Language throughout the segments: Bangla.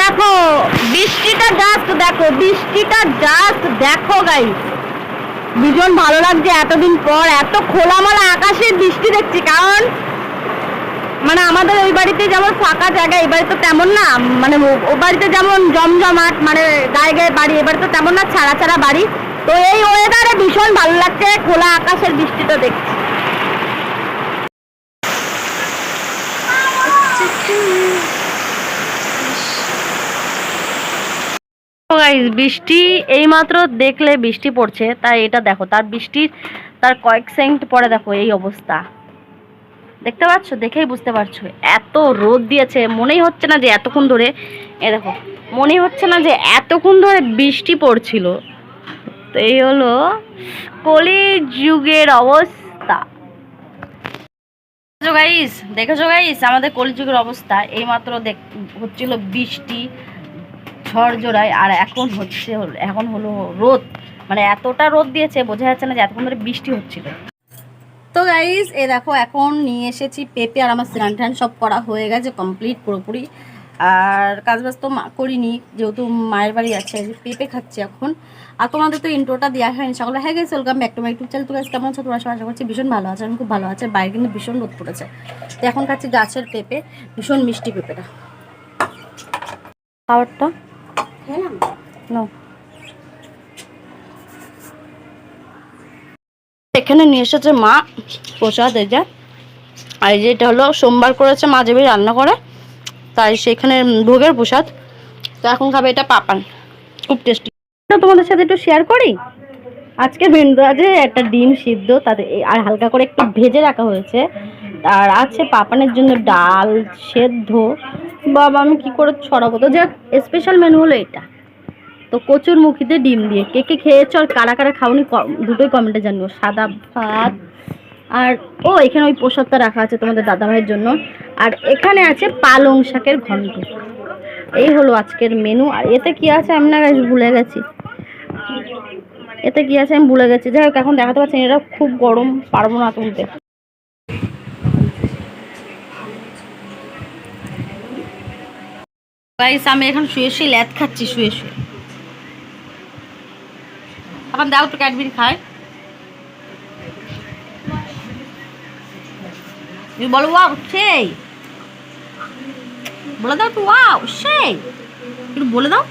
দেখো, বৃষ্টিটা জাস্ট দেখো, বৃষ্টিটা জাস্ট দেখো ভালো লাগছে এতদিন পর, এত আকাশে বৃষ্টি দেখছি, কারণ মানে আমাদের ওই বাড়িতে যেমন ফাঁকা জায়গা এই বাড়িতে তেমন না মানে ও বাড়িতে যেমন জমজমাট মানে গায়ে গায়ে বাড়ি এবার তো তেমন না, ছাড়া ছাড়া বাড়ি। তো এই ওয়েদারে ভীষণ ভালো লাগছে, খোলা আকাশের বৃষ্টিটা দেখছি। গাইস বৃষ্টি এইমাত্র দেখলে বৃষ্টি পড়ছে, তাই এটা দেখো, তার বৃষ্টির তার কয়েক সেকেন্ড পরে দেখো এই অবস্থা। দেখতে পাচ্ছ? দেখেই বুঝতে পারছ। এত রোদ দিয়েছে, মনেই হচ্ছে না যে এতক্ষণ ধরে, এ দেখো, মনেই হচ্ছে না যে এতক্ষণ ধরে বৃষ্টি পড়ছিল। তো এই হলো কলি যুগের অবস্থা। গাইস দেখেছ গাইস আমাদের কলিযুগের অবস্থা। এইমাত্র দেখ, হচ্ছিল বৃষ্টি ঝড় জোড়ায় আর এখন হচ্ছে এখন হলো রোদ। মানে এতটা রোদ দিয়েছে বোঝা যাচ্ছে না যে এতক্ষণ ধরে বৃষ্টি হচ্ছিল। তো গাইজ এ দেখো এখন নিয়ে এসেছি পেঁপে আর আমার স্নান টান সব করা হয়ে গেছে কমপ্লিট পুরোপুরি। আর কাজ বাজ তো করিনি যেহেতু মায়ের বাড়ি আছে পেঁপে খাচ্ছি এখন। আর তোমাদের তো ইন্ট্রোটা দেওয়া হয়নি। সকলে হ্যাঁ গেছে welcome back to my YouTube channel তো গাছ কেমন আছো? তোমরা সবাই আশা করছি ভীষণ ভালো আছে। আমি খুব ভালো আছে। বাইরে কিন্তু ভীষণ রোদ পড়েছে। তো এখন খাচ্ছি গাছের পেঁপে ভীষণ মিষ্টি পেঁপেটা। খাবারটা. এখানে নিয়ে এসেছে মা প্রসাদ, এই যে। আর এই যে এটা হলো সোমবার করেছে মা যেভাবে রান্না করে। তাই সেখানে ভোগের প্রসাদ। তো এখন খাবে এটা পাপান। খুব টেস্টি তোমাদের সাথে একটু শেয়ার করি? আজকে মেনু আছে একটা ডিম সিদ্ধ, তাতে আর হালকা করে একটু ভেজে রাখা হয়েছে। আর আছে পাপানের জন্য ডাল সেদ্ধ। বাবা আমি কি করে ছড়াবো? তো যাক স্পেশাল মেনু হলো এটা। তো কচুর মুখিতে ডিম দিয়ে। কে কে খেয়েছো আর কারা কারা খাওনি দুটোই কমেন্টে জানিও। সাদা ভাত আর ও এখানে ওই প্রসাদটা রাখা আছে তোমাদের দাদাভাইয়ের জন্য। আর এখানে আছে পালং শাকের ঘন্ট। এই হলো আজকের মেনু আর এতে কি আছে? আমি না ভুলে গেছি। এতে কি আছে? আমি ভুলে গেছি। যাই হোক এখন দেখাতে পাচ্ছি না, এটা খুব গরম পারব না তুলতে। গাইস আমি এখন শুয়ে শুয়ে ল্যাদ খাচ্ছি শুয়ে শুয়ে। এখন দাও তো ক্যাডবেরি খায় তুমি বলো ওয়াও সেই। বলে দাও তো ওয়াও সেই। একটু বলে দাও।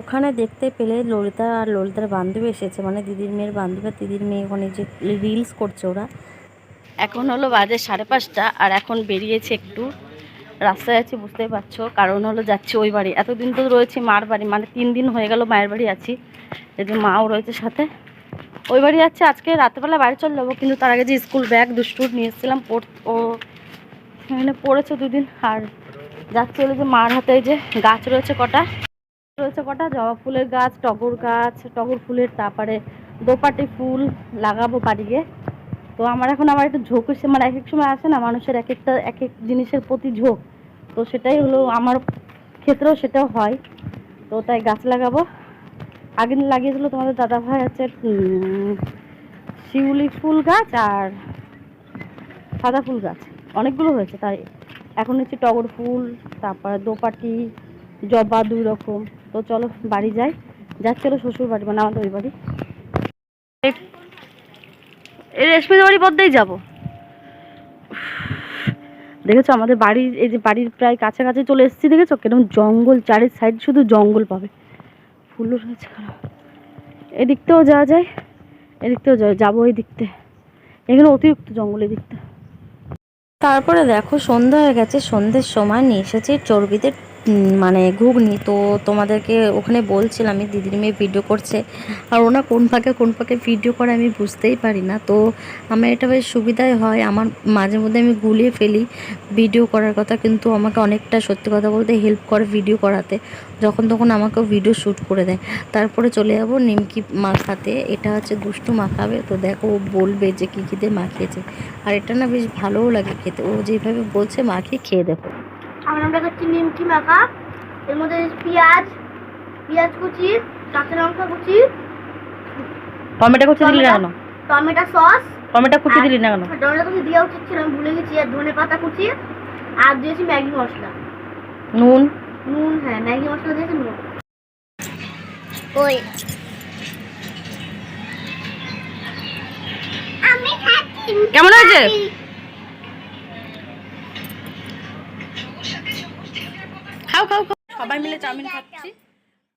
ওখানে দেখতে পেলে ললিতা আর ললিতার বান্ধবী এসেছে মানে দিদির মেয়ের বান্ধবী আর দিদির মেয়ে ওখানে যে রিলস করছে ওরা। এখন হলো বাজে সাড়ে পাঁচটা আর এখন বেরিয়েছে একটু। রাস্তায় আছি, বুঝতেই পারছ। কারণ হলো যাচ্ছি ওই বাড়ি। এতদিন তো রয়েছি মার বাড়ি মানে তিন দিন হয়ে গেল মায়ের বাড়ি আছি। যে মাও রয়েছে সাথে। ওই বাড়ি যাচ্ছে আজকে রাতেবেলা বাড়ি চলে যাব, কিন্তু তার আগে যে স্কুল ব্যাগ দুষ্টুর নিয়ে এসেছিলাম ও এখানে পড়েছে দুদিন। আর যাচ্ছে হলো যে মার হাতে যে গাছ রয়েছে কটা। রয়েছে কটা? জবা ফুলের গাছ, টগর গাছ, টগর ফুলের তারপরে দোপাটি ফুল লাগাবো বাড়ি গিয়ে তো আমার এখন আমার একটু ঝোঁক এসে মানে এক এক সময় আসে না, মানুষের এক একটা, এক এক জিনিসের প্রতি ঝোঁক। তো সেটাই হলো আমার ক্ষেত্রেও সেটাও হয়। তো তাই গাছ লাগাবো। আগে লাগিয়েছিল তোমাদের দাদা ভাই হচ্ছে শিউলি ফুল গাছ আর সাদা ফুল গাছ। অনেকগুলো হয়েছে তাই। এখন হচ্ছে টগর ফুল, তারপর দোপাটি, জবা দুই রকম। তো চলো বাড়ি যাই। যাচ্ছে হলো শ্বশুর বাড়ি মানে আমাদের ওই বাড়ি। এই রেশমিদের বাড়ি পদ্মেই যাব। দেখেছ আমাদের বাড়ির এই যে বাড়ির প্রায় কাছাকাছি চলে এসেছি দেখেছ? কীরকম জঙ্গল চারের সাইড শুধু জঙ্গল পাবে। ফুলও রয়েছে এদিকতেও যাওয়া যায় এদিকতেও যাওয়া যাব এই দিকতে। এখানে অতিরিক্ত জঙ্গল এদিকটা তারপরে দেখো সন্ধ্যা হয়ে গেছে সন্ধ্যের সময় নিয়ে এসেছি চর্বিতে উম, মানে ঘুগনি। তো তোমাদেরকে ওখানে বলছিলাম আমি দিদির মেয়ে ভিডিও করছে। আর ওনা কোন ফাঁকে কোন ফাঁকে ভিডিও করে আমি বুঝতেই পারি না। তো আমার এটা বেশ সুবিধাই হয়। আমার মাঝে মধ্যে আমি গুলিয়ে ফেলি ভিডিও করার কথা, কিন্তু আমাকে অনেকটা সত্যি কথা বলতে হেল্প করে ভিডিও করাতে। যখন তখন আমাকেও ভিডিও শ্যুট করে দেয়। তারপরে চলে যাব নিমকি মাখাতে এটা হচ্ছে দুষ্টু মাখাবে। তো দেখো ও বলবে যে কী কী দিয়ে মাখিয়েছে। আর এটা না বেশ ভালোও লাগে খেতে। ও যেভাবে বলছে মাখিয়ে খেয়ে দেখো। আমরা আমরা খাচ্ছি নিমকি মাখা। এর মধ্যে পেঁয়াজ পেঁয়াজ কুচি কাঁচা লঙ্কা কুচি টমেটো কুচি দিলি না কেন? টমেটো সস টমেটো কুচি দিলি না কেন? টমেটো কুচি দেওয়া উচিত ছিল আমি ভুলে গেছি আর ধনে পাতা কুচি আর দিয়েছি ম্যাগি মশলা। নুন? নুন হ্যাঁ ম্যাগি মশলা দিয়েছি নুন। ওই। কেমন হয়েছে? খাও খাও খাও। সবাই মিলে চাউমিন খাচ্ছি।